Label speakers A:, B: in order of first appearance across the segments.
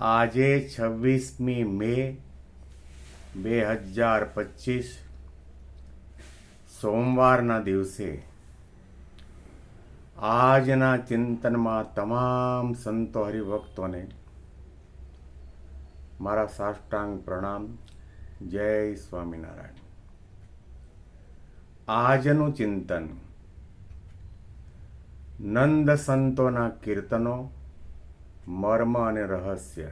A: આજે છવ્વીસમી મે, બે હજાર પચીસ, સોમવારના દિવસે. આજના ચિંતનમાં તમામ સંતો હરિભક્તોને મારા સાષ્ટાંગ પ્રણામ. જય સ્વામિનારાયણ. આજનું ચિંતન નંદ સંતોના કીર્તનો મર્મ અને રહસ્ય.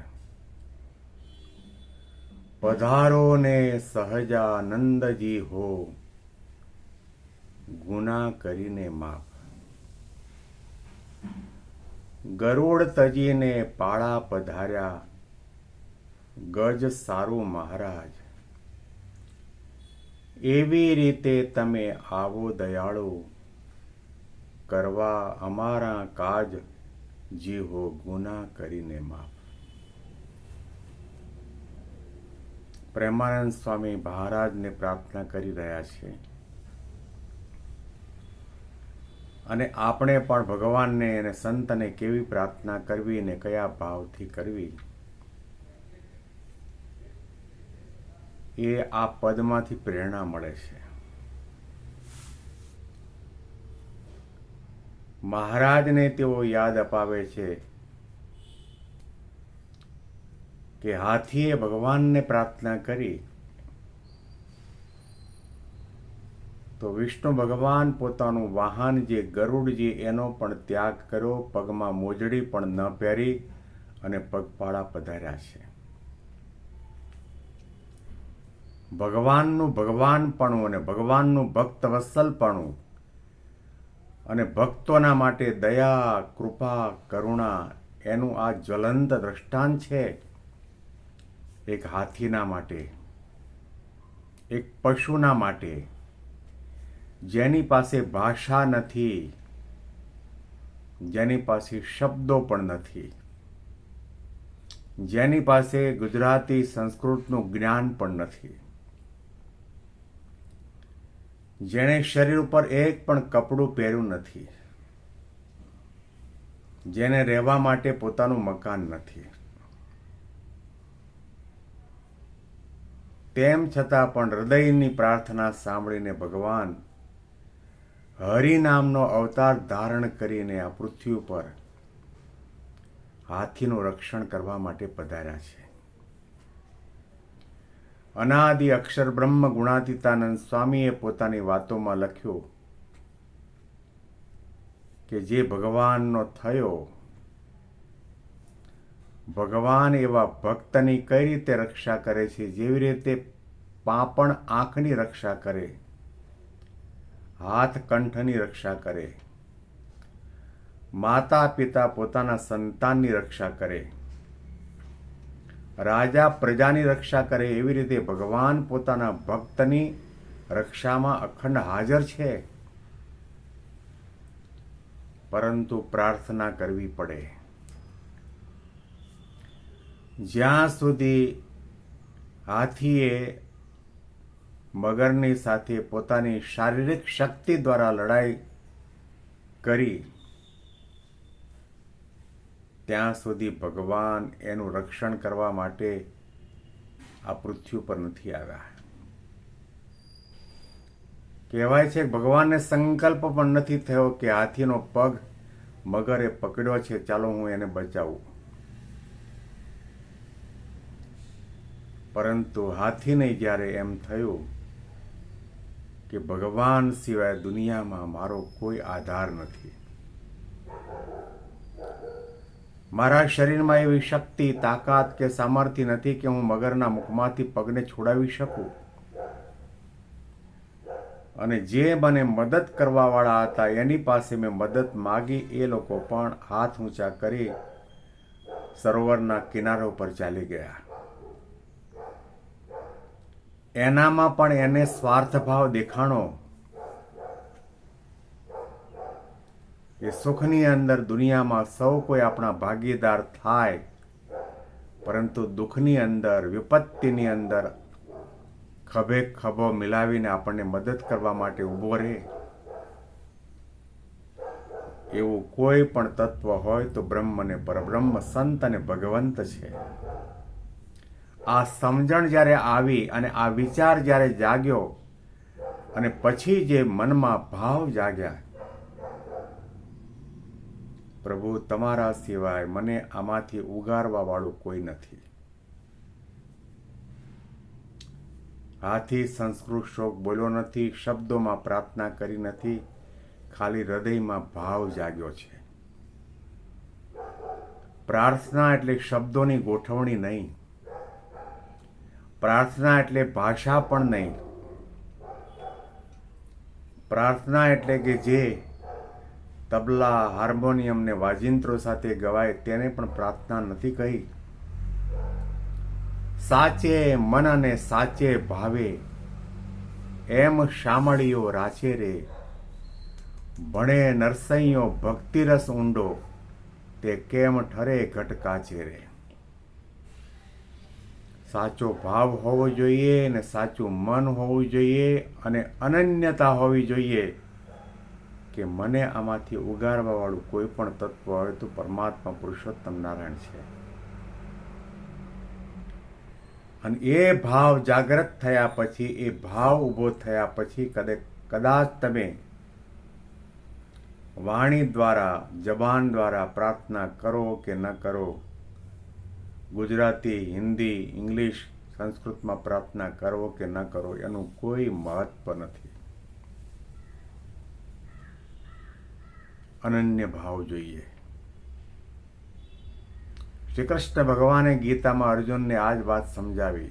A: પધારો ને સહજાનંદજી હો. ગુના કરીને માફ. ગરુડ તજીને પાળા પધાર્યા. ગજ સારું મહારાજ. એવી રીતે તમે આવો દયાળો. કરવા અમારા કાજ જીવો ગુના કરીને માફ. પ્રેમાનંદ સ્વામી મહારાજને પ્રાર્થના કરી રહ્યા છે. અને આપણે પણ ભગવાનને અને સંતને કેવી પ્રાર્થના કરવી અને કયા ભાવથી કરવી? એ આ પદમાંથી પ્રેરણા મળે છે. મહારાજને તેઓ યાદ અપાવે છે કે હાથીએ ભગવાનને પ્રાર્થના કરી. તો વિષ્ણુ ભગવાન પોતાનું વાહન જે ગરુડજી એનો પણ ત્યાગ કર્યો, પગમાં મોજડી પણ ન પહેરી અને પગપાળા પધાર્યા છે. ભગવાનનું ભગવાનપણું અને ભગવાનનું ભક્ત વત્સલપણું અને ભક્તોના માટે દયા, કૃપા, કરુણા, એનું આ જ્વલંત દ્રષ્ટાંત છે એક હાથીના માટે, એક પશુના માટે. જેની પાસે ભાષા નથી, જેની પાસે શબ્દો પણ નથી, જેની પાસે ગુજરાતી સંસ્કૃતનું જ્ઞાન પણ નથી. જેણે શરીર ઉપર એક પણ કપડું પહેર્યું નથી. જેને રહેવા માટે પોતાનું મકાન નથી. તેમ છતાં પણ હૃદયની પ્રાર્થના સાંભળીને ભગવાન હરિનામનો અવતાર ધારણ કરીને આ પૃથ્વી ઉપર હાથીનું રક્ષણ કરવા માટે પધાર્યા છે. અનાદિ અક્ષર બ્રહ્મ ગુણાતીતાનંદ સ્વામીએ પોતાની વાતોમાં લખ્યું કે જે ભગવાનનો થયો, ભગવાન એવા ભક્તની કઈ રીતે રક્ષા કરે છે, જેવી રીતે પાપણ આંખની રક્ષા કરે, હાથ કંઠની રક્ષા કરે માતા પિતા પોતાના સંતાનની રક્ષા કરે. રાજા પ્રજાની રક્ષા કરે એવી રીતે ભગવાન પોતાના ભક્તની રક્ષામાં અખંડ હાજર છે. પરંતુ પ્રાર્થના કરવી પડે. જ્યાં સુધી હાથીએ મગરની સાથે પોતાની શારીરિક શક્તિ દ્વારા લડાઈ કરી ત્યાં સુધી ભગવાન એનું રક્ષણ કરવા માટે આ પૃથ્વી પર નથી આવ્યા. કહેવાય છે ભગવાનને સંકલ્પ પણ નથી થયો કે હાથીનો પગ મગરે પકડ્યો છે, ચાલો હું એને બચાવું. પરંતુ હાથીને જ્યારે એમ થયું કે ભગવાન સિવાય દુનિયામાં મારો કોઈ આધાર નથી મારા શરીરમાં એવી શક્તિ, તાકાત કે સામર્થ્ય નથી કે હું મગરના મુખમાંથી પગને છોડાવી શકું. અને જે મને મદદ કરવાવાળા હતા, એની પાસે મેં મદદ માગી. એ લોકો પણ હાથ ઊંચા કરી સરોવરના કિનારા ઉપર ચાલી ગયા. એનામાં પણ એને સ્વાર્થભાવ દેખાણો કે સુખની અંદર દુનિયામાં સૌ કોઈ આપણા ભાગીદાર થાય, પરંતુ દુઃખની અંદર, વિપત્તિની અંદર ખભે ખભો મિલાવીને આપણને મદદ કરવા માટે ઊભો રહે. એવું કોઈ પણ તત્વ હોય તો બ્રહ્મ અને પરબ્રહ્મ, સંત અને ભગવંત છે. આ સમજણ જ્યારે આવી અને આ વિચાર જ્યારે જાગ્યો અને પછી જે મનમાં ભાવ જાગ્યા પ્રભુ, તમારા સિવાય મને આમાંથી ઉગારવાવાળું કોઈ નથી. હાથી સંસ્કૃત શોક બોલ્યો નથી, શબ્દોમાં પ્રાર્થના કરી નથી, ખાલી હૃદયમાં ભાવ જાગ્યો છે. પ્રાર્થના એટલે શબ્દોની ગોઠવણી નહીં. પ્રાર્થના એટલે ભાષા પણ નહીં. પ્રાર્થના એટલે કે જે તબલા, હાર્મોનિયમ ને વાજિંત્રો સાથે ગવાય તેને પણ પ્રાર્થના નથી કહી. સાચે મન અને સાચે ભાવે, એમ શામળીઓ રાચે રે. ભણે નરસૈયો ભક્તિરસ ઊંડો, તે કેમ ઠરે ઘટકાચે રે. સાચો ભાવ હોવો જોઈએ અને સાચું મન હોવું જોઈએ અને અનન્યતા હોવી જોઈએ. કે મને આમાંથી ઉગારવાવાળું કોઈ પણ તત્વ હોય તો પરમાત્મા પુરુષોત્તમ નારાયણ છે. અને એ ભાવ જાગૃત થયા પછી, એ ભાવ ઊભો થયા પછી કદે, કદાચ તમે વાણી દ્વારા, જબાન દ્વારા પ્રાર્થના કરો કે ન કરો, ગુજરાતી, હિન્દી, ઇંગ્લિશ સંસ્કૃતમાં પ્રાર્થના કરો કે ન કરો, એનું કોઈ મહત્વ નથી. અનન્ય ભાવ જોઈએ. શ્રી કૃષ્ણ ભગવાને ગીતામાં અર્જુનને આ જ વાત સમજાવી.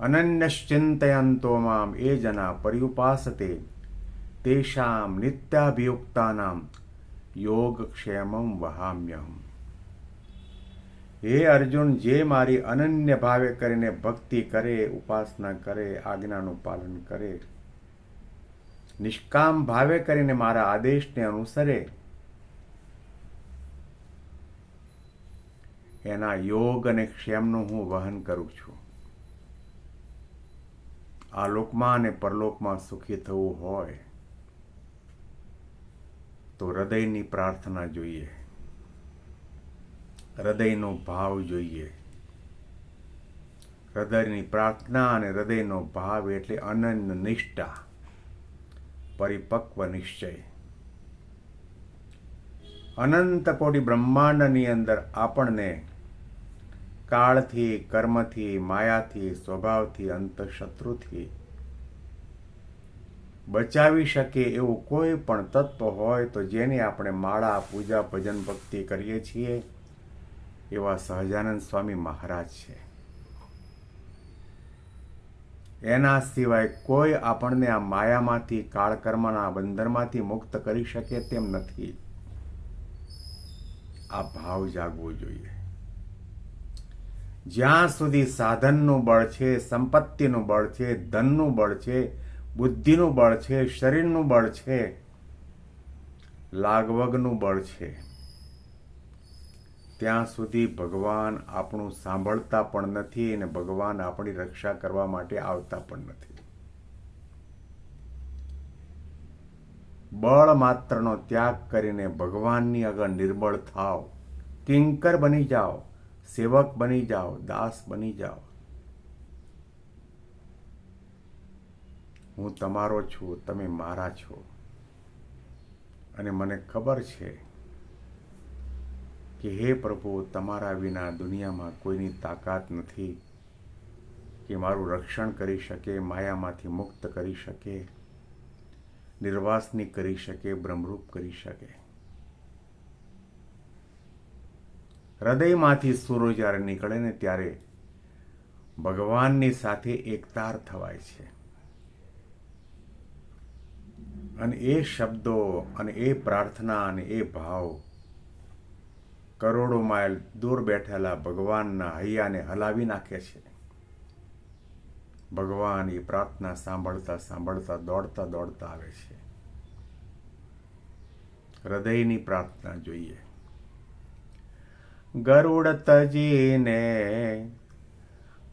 A: અનન્યશ્ચિંતયંતો મામ એ જના પર્યુપાસતે તેષામ નિત્યાભિયુક્તાનામ યોગક્ષેમમ વહામ્યહમ. હે અર્જુન, જે મારી અનન્ય ભાવે કરીને ભક્તિ કરે, ઉપાસના કરે, આજ્ઞાનું પાલન કરે નિષ્કામ ભાવે કરીને મારા આદેશને અનુસરે. એના યોગ અને ક્ષેમનું હું વહન કરું છું. આ લોકમાં અને પરલોકમાં સુખી થવું હોય તો હૃદયની પ્રાર્થના જોઈએ. હૃદયનો ભાવ જોઈએ. હૃદયની પ્રાર્થના અને હૃદયનો ભાવ એટલે અનન્ય નિષ્ઠા પરિપક્વ નિશ્ચય. અનંત કોટી બ્રહ્માંડની અંદર આપણને કાળથી, કર્મથી, માયાથી, સ્વભાવથી, અંતશત્રુથી બચાવી શકે એવું કોઈ પણ તત્વ હોય તો જેની આપણે માળા, પૂજા, ભજન, ભક્તિ કરીએ છીએ, એવા સહજાનંદ સ્વામી મહારાજ છે. એના સિવાય કોઈ આપણને આ માયામાંથી, કાળકર્મના બંધનમાંથી મુક્ત કરી શકે તેમ નથી. આ ભાવ જાગવો જોઈએ. જ્યાં સુધી સાધનનું બળ છે, સંપત્તિનું બળ છે, ધનનું બળ છે, બુદ્ધિનું બળ છે, શરીરનું બળ છે, લાગવગનું બળ છે. ત્યાં સુધી ભગવાન આપણું સાંભળતા પણ નથી અને ભગવાન આપણી રક્ષા કરવા માટે આવતા પણ નથી. બળ માત્રનો ત્યાગ કરીને ભગવાનની આગળ નિર્બળ થાવ, કિંકર બની જાઓ, સેવક બની જાઓ, દાસ બની જાઓ. હું તમારો છું, તમે મારા છો. અને મને ખબર છે કે હે પ્રભુ, તમારા વિના દુનિયામાં કોઈની તાકાત નથી કે મારું રક્ષણ કરી શકે, માયામાંથી મુક્ત કરી શકે, નિર્વાસની કરી શકે, બ્રહ્મરૂપ કરી શકે. હૃદયમાંથી સૂરો જ્યારે નીકળે ને ત્યારે ભગવાનની સાથે એકતાર થવાય છે. અને એ શબ્દો અને એ પ્રાર્થના અને એ ભાવ કરોડો માઇલ દૂર બેઠેલા ભગવાનના હૈયાને હલાવી નાખે છે. ભગવાન એ પ્રાર્થના સાંભળતા સાંભળતા દોડતા દોડતા આવે છે. હૃદયની પ્રાર્થના જોઈએ. ગરુડ તજીને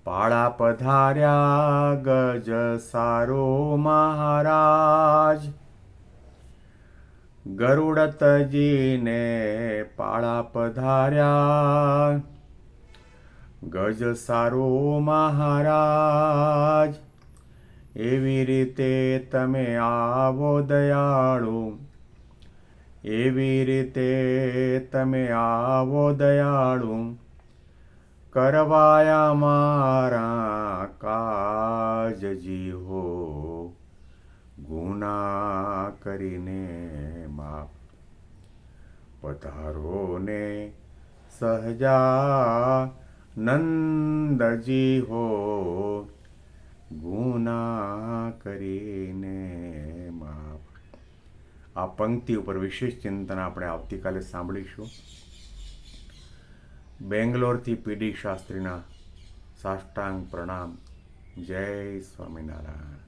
A: પાળા પધાર્યા, ગજ સારો મહારાજ. ગરુડતજીને પાળા પધાર્યા. ગજ સારો મહારાજ, એવી રીતે તમે આવો દયાળુ. એવી રીતે તમે આવો દયાળુ. કરવાયા મારા કાજજી હો ગુના કરીને પધારો ને સહજા નંદજી હો ગુના કરીને માફ. આ પંક્તિ ઉપર વિશેષ ચિંતન આપણે આવતીકાલે સાંભળીશું. બેંગ્લોરથી પીડી શાસ્ત્રીના સાષ્ટાંગ પ્રણામ. જય સ્વામિનારાયણ.